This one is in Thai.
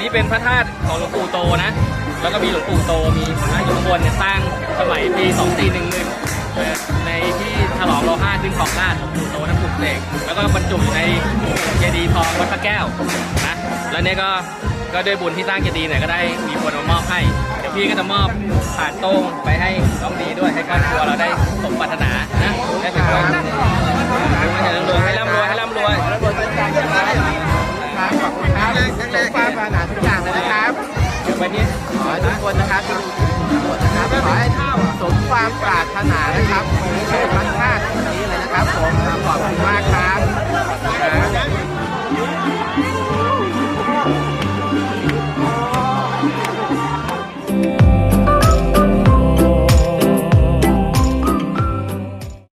นี้เป็นพระธาตุของหลวงปู่โตนะ แล้วก็มีหลวงปู่โตมีพระอยู่ข้างบนเนี่ยสร้างสมัยปี2411ในที่ฉลองร5ขึ้นของราชหลวงปู่โตนะปลุกเสกแล้วก็บรรจุอยู่ในเจดีย์ทองวัดพระแก้วนะแล้วเนี่ยก็ก็ด้วยบุญที่สร้างเจดีย์เนี่ยก็ได้มีคนมามอบให้เดี๋ยวพี่ก็จะมอบผ่านโต้งไปให้น้องดีด้วยให้ครอบครัวเราได้สมปรารถนา วันนี้ขอทุกคนนะครับที่ดูทั้งหมดนะครับขอให้